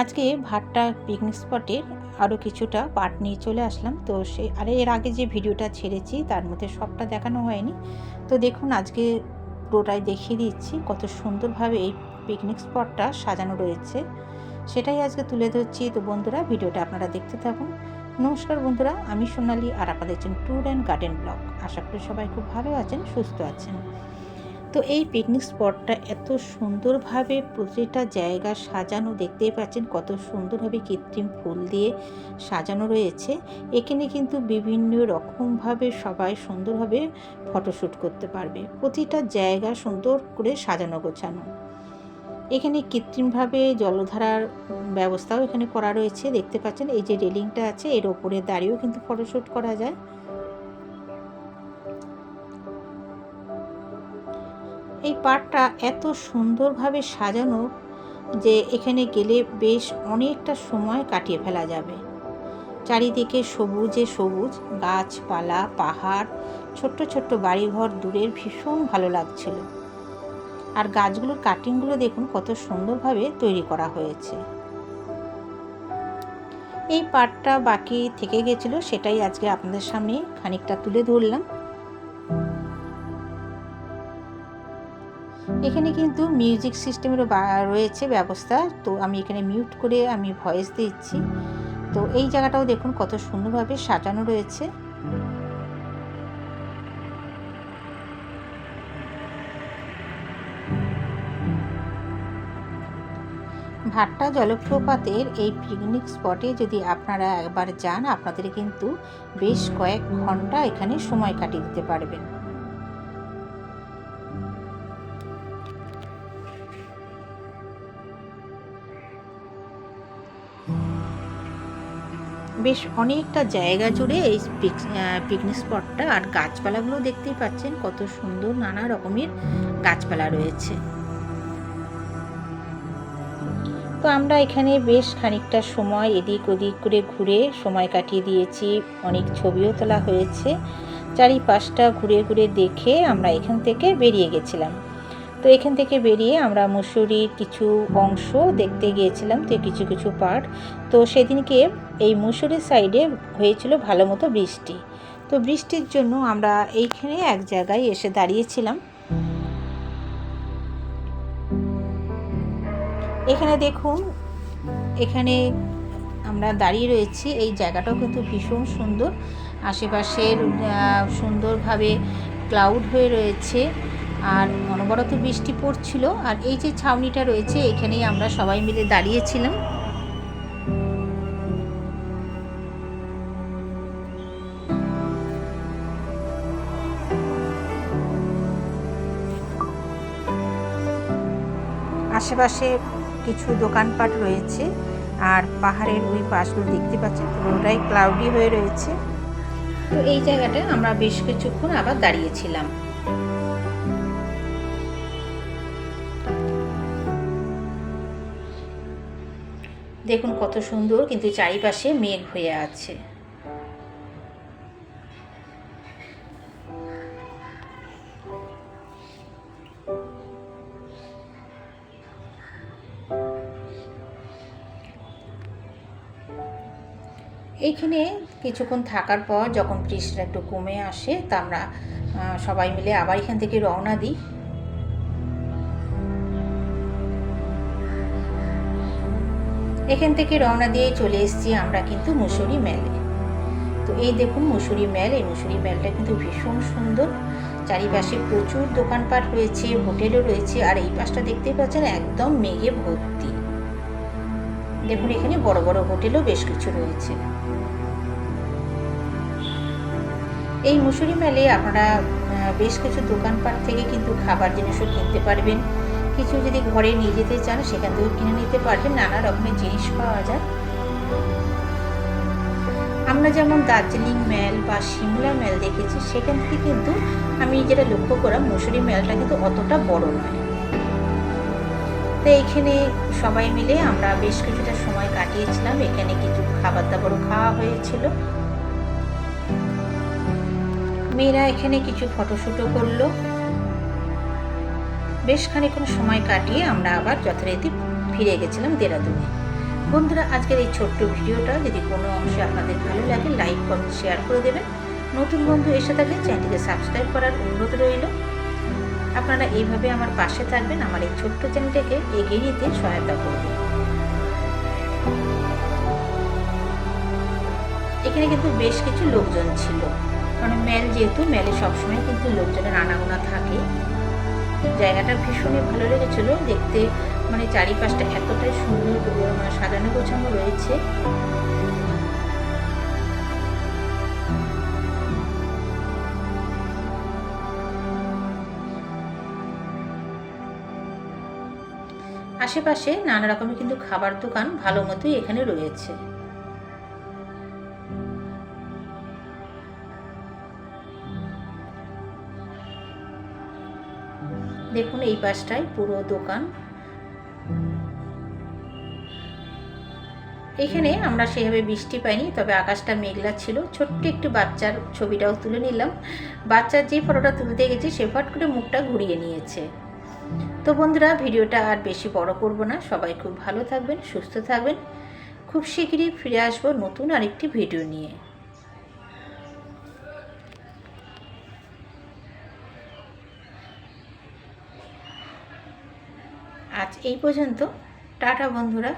আজকে ভাট্টা পিকনিক স্পটের আরও কিছুটা পার্ট নিয়ে চলে আসলাম। তো সে, আরে এর আগে যে ভিডিওটা ছেড়েছি, তার মধ্যে সবটা দেখানো হয়নি। তো দেখুন, আজকে পুরোটাই দেখিয়ে দিচ্ছি কত সুন্দরভাবে এই পিকনিক স্পটটা সাজানো রয়েছে। সেটাই আজকে তুলে ধরছি। তো বন্ধুরা, ভিডিওটা আপনারা দেখতে থাকুন। নমস্কার বন্ধুরা, আমি সোনালি আর আপনারা দেখছেন ট্যুর অ্যান্ড গার্ডেন ব্লগ আশা করি সবাই খুব ভালো আছেন, সুস্থ আছেন। তো এই পিকনিক স্পটটা এত সুন্দরভাবে প্রতিটা জায়গা সাজানো, দেখতেই পাচ্ছেন কত সুন্দরভাবে কৃত্রিম ফুল দিয়ে সাজানো রয়েছে। এখানে কিন্তু বিভিন্ন রকমভাবে সবাই সুন্দরভাবে ফটোশ্যুট করতে পারবে। প্রতিটা জায়গা সুন্দর করে সাজানো, গোছানো। এখানে কৃত্রিমভাবে জলধারার ব্যবস্থাও এখানে করা রয়েছে। দেখতে পাচ্ছেন এই যে রেলিংটা আছে, এর ওপরে দাঁড়িয়েও কিন্তু ফটোশ্যুট করা যায়। এই পার্কটা এত সুন্দরভাবে সাজানো যে এখানে গেলে বেশ অনেকটা সময় কাটিয়ে ফেলা যাবে। চারিদিকে সবুজে সবুজ, গাছপালা, পাহাড়, ছোট্ট ছোট্ট বাড়িঘর, দূরের ভীষণ ভালো লাগছিল। আর গাছগুলোর কাটিংগুলো দেখুন কত সুন্দরভাবে তৈরি করা হয়েছে। এই পার্টটা বাকি থেকে গেছিল সেটাই আজকে আপনাদের সামনে খানিকটা তুলে ধরলাম। এখানে কিন্তু মিউজিক সিস্টেমেরও রয়েছে ব্যবস্থা। তো আমি এখানে মিউট করে আমি ভয়েস দিচ্ছি। তো এই জায়গাটাও দেখুন কত সুন্দরভাবে সাজানো রয়েছে। ভাট্টা জলপ্রপাতের এই পিকনিক স্পটে যদি আপনারা একবার যান, আপনাদের কিন্তু বেশ কয়েক ঘণ্টা এখানে সময় কাটিয়ে দিতে পারবেন। বেশ অনেকটা জায়গা জুড়ে এই পিকনিক স্পটটা আর গাছপালাগুলো দেখতেই পাচ্ছেন, কত সুন্দর নানা রকমের গাছপালা রয়েছে। তো আমরা এখানে বেশ খানিকটা সময় এদিক ওদিক করে ঘুরে সময় কাটিয়ে দিয়েছি। অনেক ছবিও তোলা হয়েছে। চারিপাশটা ঘুরে ঘুরে দেখে আমরা এখান থেকে বেরিয়ে গেছিলাম। তো এখান থেকে বেরিয়ে আমরা মুসুরির কিছু অংশ দেখতে গিয়েছিলাম, তো কিছু কিছু পার্ট তো সেদিনকে এই মুসুরির সাইডে হয়েছিল ভালো মতো বৃষ্টি। তো বৃষ্টির জন্য আমরা এইখানে এক জায়গায় এসে দাঁড়িয়েছিলাম। এখানে দেখুন, এখানে আমরা দাঁড়িয়ে রয়েছি। এই জায়গাটাও কিন্তু ভীষণ সুন্দর। আশেপাশের সুন্দরভাবে ক্লাউড হয়ে রয়েছে। আর অনবরত বৃষ্টি পড়ছিল, আর এই যে ছাউনিটা রয়েছে, এখানেই আমরা সবাই মিলে দাঁড়িয়েছিলাম। আশেপাশে কিছু দোকানপাট রয়েছে, আর পাহাড়ের ওই পাশগুলো দেখতে পাচ্ছেন, পুরোটাই ক্লাউডি হয়ে রয়েছে। তো এই জায়গাটায় আমরা বেশ কিছুক্ষণ আবার দাঁড়িয়েছিলাম। দেখুন কত সুন্দর, কিন্তু চারিপাশে মেঘ হয়ে আছে। এইখানে কিছুক্ষণ থাকার পর যখন বৃষ্টিটা একটু কমে আসে, তা আমরা সবাই মিলে আবার এখান থেকে রওনা দিই। এখান থেকে রওনা দিয়ে চলে এসেছি আমরা কিন্তু মুসুরি মেলে। তো এই দেখুন মুসুরি মেল, এই মুসুরি মেলটা কিন্তু ভীষণ সুন্দর। চারিপাশে প্রচুর দোকানপাট রয়েছে, হোটেলও রয়েছে, আর এই পাশটা দেখতে পাচ্ছেন একদম মেঘে ভর্তি। দেখুন এখানে বড় বড় হোটেলও বেশ কিছু রয়েছে। এই মুসুরি মেলে আপনারা বেশ কিছু দোকানপাট থেকে কিন্তু খাবার জিনিসও কিনতে পারবেন। কিছু যদি ঘরে নিয়ে যেতে চান, সেখান থেকেও কিনে নিতে পারবেন। নানা রকমের জিনিস পাওয়া যায়। আমরা যেমন দার্জিলিং মেল বা সিমলা মেল দেখেছি, সেখান থেকে কিন্তু আমি যেটা লক্ষ্য করা, মুসুরি মেলটা কিন্তু অতটা বড় নয়। তো এখানে সবাই মিলে আমরা বেশ কিছুটা সময় কাটিয়েছিলাম। এখানে কিছু খাবার দাবারও খাওয়া হয়েছিল। মেয়েরা এখানে কিছু ফটোশ্যুটও করল। বেশ খানিক্ষণ সময় কাটিয়ে আমরা আবার যথারীতি ফিরে গেছিলাম দেরাদুনে। বন্ধুরা, আজকের এই ছোট্ট ভিডিওটা যদি কোনো অংশে আপনাদের ভালো লাগে, লাইক, কমেন্ট, শেয়ার করে দেবেন। নতুন বন্ধু এসে থাকলে চ্যানেলটিকে সাবস্ক্রাইব করার অনুরোধ রইল। আপনারা এইভাবে আমার পাশে থাকবেন, আমার এই ছোট্ট চ্যানেলটাকে এগিয়ে নিতে সহায়তা করবেন এখানে কিন্তু বেশ কিছু লোকজন ছিল। কারণ ম্যাল যেহেতু, মেলে সবসময় কিন্তু লোকজনের আনাগোনা থাকে। জায়গাটা ভীষণই ভালো লেগেছিল। দেখতে মানে চারিপাশটা এতটাই সুন্দর মানে সাজানো গোছানো রয়েছে। আশেপাশে নানা রকমের কিন্তু খাবার দোকান ভালো মতোই এখানে রয়েছে। দেখুন এই পাশটায় পুরো দোকান। এখানে আমরা সেভাবে বৃষ্টি পাইনি, তবে আকাশটা মেঘলা ছিল। ছোট্ট একটু বাচ্চার ছবিটাও তুলে নিলাম। বাচ্চার যে ফটোটা তুলতে গেছি, সে ফট করে মুখটা ঘুরিয়ে নিয়েছে। তো বন্ধুরা, ভিডিওটা আর বেশি বড় করব না। সবাই খুব ভালো থাকবেন, সুস্থ থাকবেন। খুব শীঘ্রই ফিরে আসব নতুন আরেকটি ভিডিও নিয়ে। এই পর্যন্ত টাটা বন্ধুরা।